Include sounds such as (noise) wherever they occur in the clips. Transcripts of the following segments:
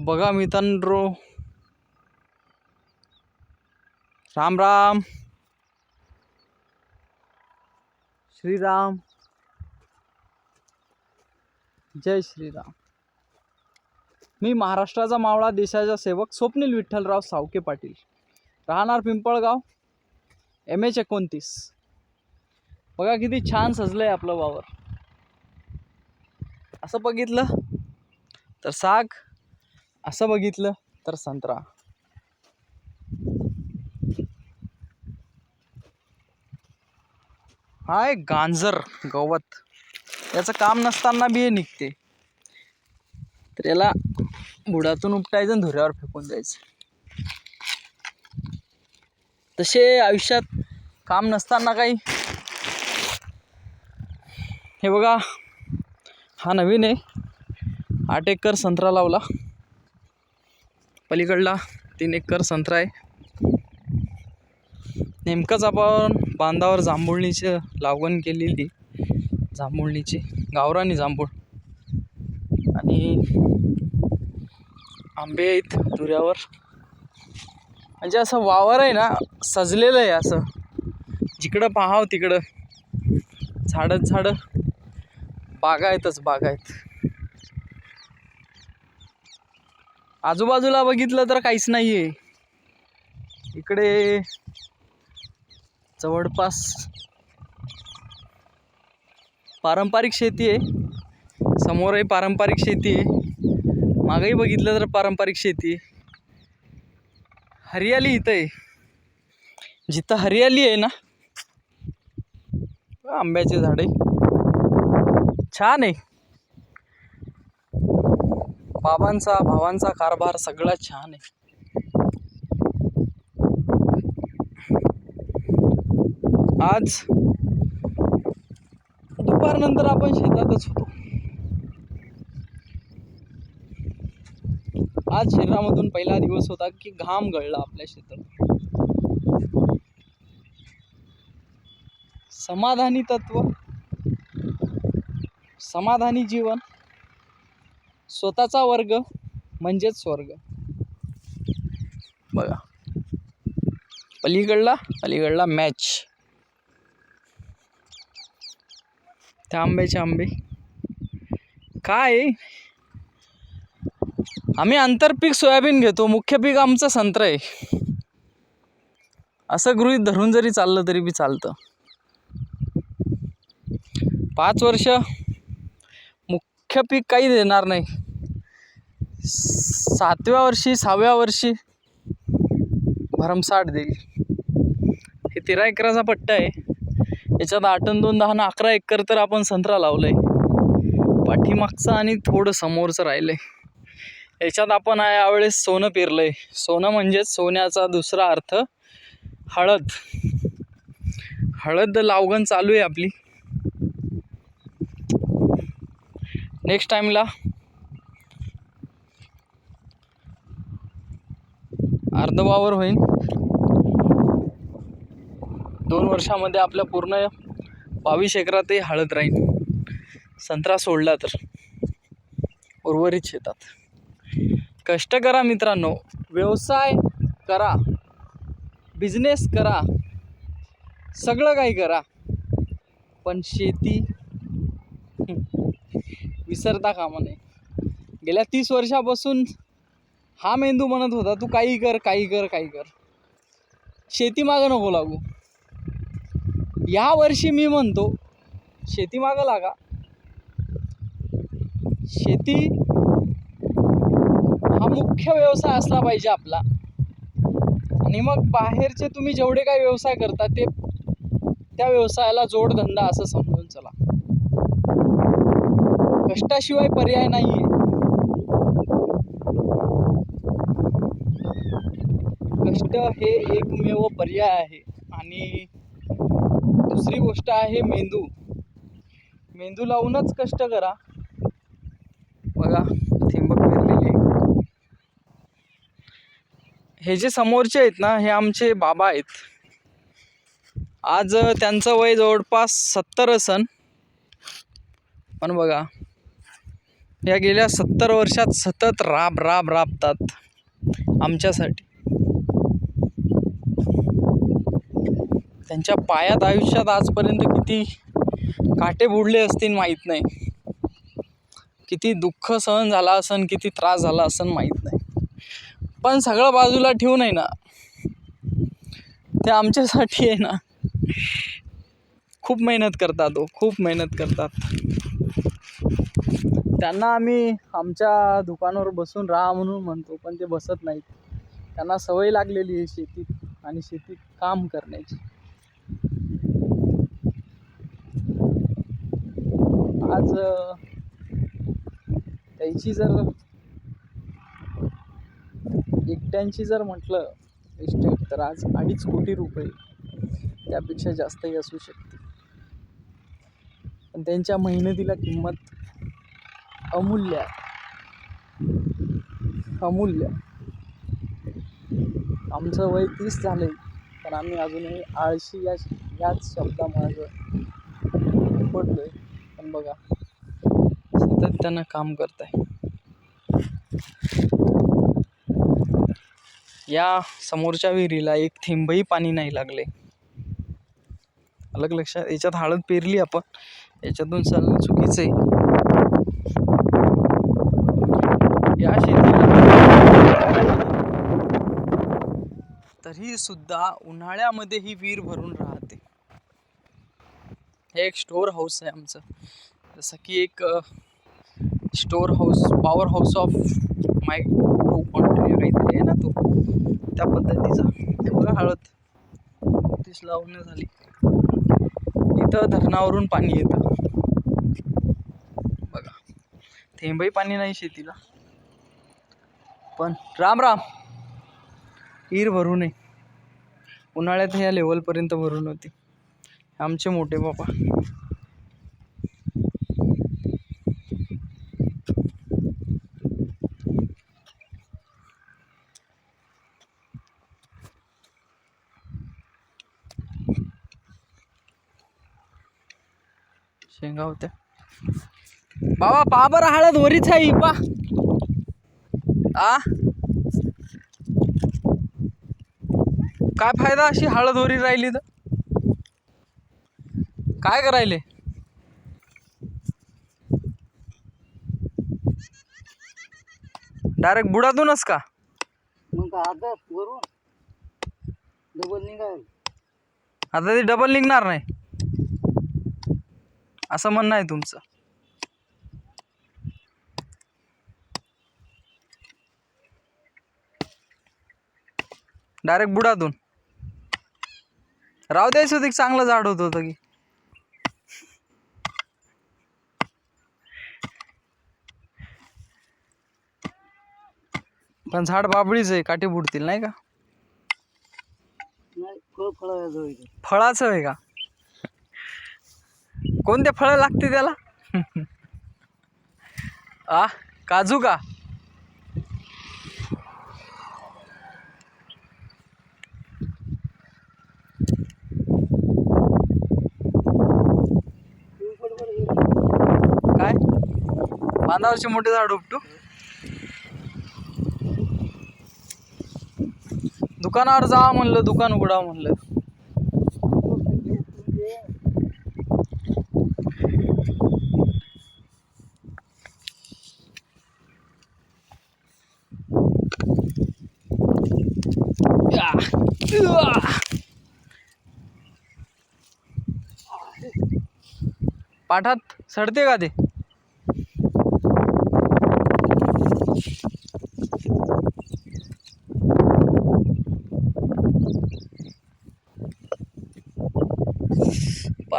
बघा मित्रांनो. राम राम. श्रीराम. जय श्रीराम. मी महाराष्ट्राचा मावळा देशाचा सेवक स्वप्नील विठ्ठलराव सावके पाटील. राहणार पिंपळगाव एम एच एकोणतीस. बघा किती छान सजलं आहे आपलं वावर. असं बघितलं तर साग असं बघितलं तर संत्रा हा एक गांजर गवत. याचं काम नसताना बी हे निघते. तर याला बुडातून उपटायचं आणि धुऱ्यावर फेकून द्यायचं. तसे आयुष्यात काम नसताना काही. हे बघा हा नवीन आहे. आठ एकर संत्रा लावला. पलीकडला तीन एकर संत्रा आहे. नेमकंच आपण बांधावर जांभुळणीची लागवण केलेली. जांभुळणीची गावरानी जांभूळ. आणि आंबे आहेत दुऱ्यावर. म्हणजे असं वावर आहे ना सजलेलं आहे असं. जिकडं पाहाव तिकडं. झाडं झाडं. बागायतच बागायत आजूबाजूला बघितलं तर काहीच नाही आहे इकडे जवळपास पारंपरिक शेती आहे. समोरही पारंपरिक शेती आहे. मागंही बघितलं तर पारंपरिक शेती आहे. हरियाली इथं आहे. जिथं हरियाली आहे ना आंब्याचे झाडे. छान आहे. बाबांचा भावांचा कारभार सगळा छान आहे. आज दुपारनंतर आपण शेतातच होतो. आज शरीरामधून पहिला दिवस होता की घाम गळला आपल्या शेतात. समाधानी तत्व समाधानी जीवन. स्वतःचा वर्ग म्हणजेच स्वर्ग. बघा. पलीकडला पलीकडला मॅच त्या आंब्याचे आंबे. काय? आहे? आम्ही आंतरपीक सोयाबीन घेतो. मुख्य पीक आमचं संत्र आहे. असं गृहीत धरून जरी चाललं तरी बी चालतं. पाच वर्ष मुख्य पीक काही देणार नाही. सातव्या वर्षी सहाव्या वर्षी भरमसाठ देईल. हे तेरा एकराचा पट्टा आहे. याच्यात आठन दोन दहा अकरा एकर तर आपण संत्रा लावलं आहे पाठीमागचं आणि थोडं समोरचं राहिलं आहे याच्यात आपण यावेळेस सोनं पेरलं आहे सोनं म्हणजेच सोन्याचा दुसरा अर्थ हळद. हळद लावगण चालू आहे आपली. नेक्स्ट टाईमला अर्ध वावर होईल दोन वर्षामध्ये आपल्या पूर्ण बावीस एकरातही हळद राहील संत्रा सोडला तर. उर्वरित शेतात. कष्ट करा मित्रांनो. व्यवसाय करा. बिझनेस करा. सगळं काही करा. पण शेती विसरता कामा नये. गेल्या तीस वर्षापासून हा मेंदू म्हणत होता तू काही कर काही कर काही कर. शेती मागं नको लागू. या वर्षी मी म्हणतो शेती मागं लागा. शेती हा मुख्य व्यवसाय असला पाहिजे आपला. आणि मग बाहेरचे तुम्ही जेवढे काही व्यवसाय करता ते त्या व्यवसायाला जोडधंदा असं समजून चला. कष्टाशिवाय पर्याय नाही आहे कष्ट हे एकमेव पर्याय आहे. आणि दुसरी गोष्ट आहे मेंदू. मेंदू लावूनच कष्ट करा. बघा थिंबक पेरलेले हे जे समोरचे आहेत ना हे आमचे बाबा आहेत. आज त्यांचं वय जवळपास सत्तर असन. पण बघा या गेल्या सत्तर वर्षात सतत राब राब राबतात आमच्यासाठी. त्यांच्या पायात आयुष्यात आजपर्यंत किती काटे बुडले असतील माहीत नाही. किती दुःख सहन झाला असन किती त्रास झाला असन माहीत नाही. पण सगळं बाजूला ठेवून आहे ना ते आमच्यासाठी आहे ना खूप मेहनत करतात हो खूप मेहनत करतात. त्यांना आम्ही आमच्या दुकानावर बसून राहा म्हणून म्हणतो पण ते बसत नाहीत. त्यांना सवय लागलेली आहे शेतीत आणि शेतीत काम करण्याची. आज त्यांची त्याची जर एकट्यांची जर म्हटलं इस्टेट तर आज अडीच कोटी रुपये त्यापेक्षा जास्तही असू शकते पण त्यांच्या मेहनतीला किंमत अमूल्य आहे. अमूल्य आमचं वय तीस झालंय पण आम्ही अजूनही आळशी या याच शब्दामागं पडलोय. आपण बघा. सातत्यानं काम करताय. या समोरच्या विहिरीला एक थेंबही पाणी नाही लागले. अलग लक्षात याच्यात हळद पेरली आपण. याच्यातून चालणं चुकीचं आहे. या शेतीला तरी सुद्धा उन्हाळ्यामध्ये ही विहीर भरून राहते. हे एक स्टोअर हाऊस आहे आमचं. जसं की एक store house power house of my to country काहीतरी आहे ना तो त्या पद्धतीचा. ते बघा हळद. तीस लावणं झाली. इथं धरणावरून पाणी येतं. बघा. थेंबही पाणी नाही शेतीला. पण राम राम. ईर भरू नये. उन्हाळ्यात ह्या लेवलपर्यंत भरून होती आमचे मोठे बाबा. शेंगा होत्या. बाबा पा बरं हळद वरीच आहे ही पा आ? काय फायदा अशी हळद वरी राहिली तर? काय करायले? डायरेक्ट बुडातूनच का? मग आता वरून. डबल निघाल. आता ते डबल निघणार नाही. असं म्हणणं आहे तुमचं. डायरेक्ट बुडातून. राहू द्यायचं होतं की चांगलं झाड होत होतं की. पण झाड बाबळीच आहे काठी बुडतील नाही का? फळाचं आहे का? कोणते फळं लागते त्याला? (laughs) आ काजू का? काय? बांधावरचे मोठे झाड उपटू? दुकानावर जा म्हणलं दुकान उघडा म्हणलं या. पाठात सडते का ते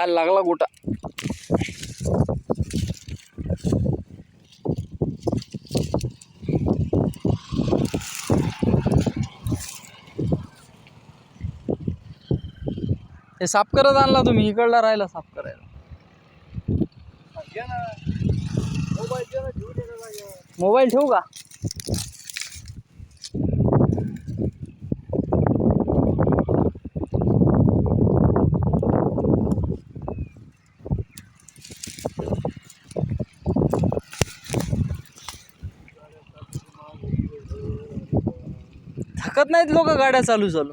पाय लागला गोटा. हे साफ करत आणला तुम्ही इकडला राहिला साफ करायला. मोबाईल ठेवू का? नाहीत लोक गाड्या चालू चालू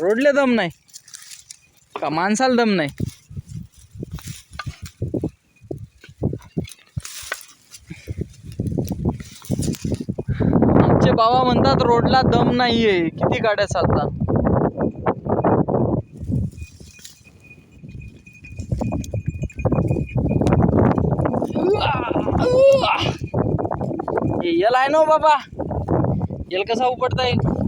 रोडले दम नाही. का माणसाला दम नाही? आमचे बाबा म्हणतात रोडला दम नाहीये. किती गाड्या चालतात हे येल आहे ना हो बाबा. येल कसा उपटता येईल?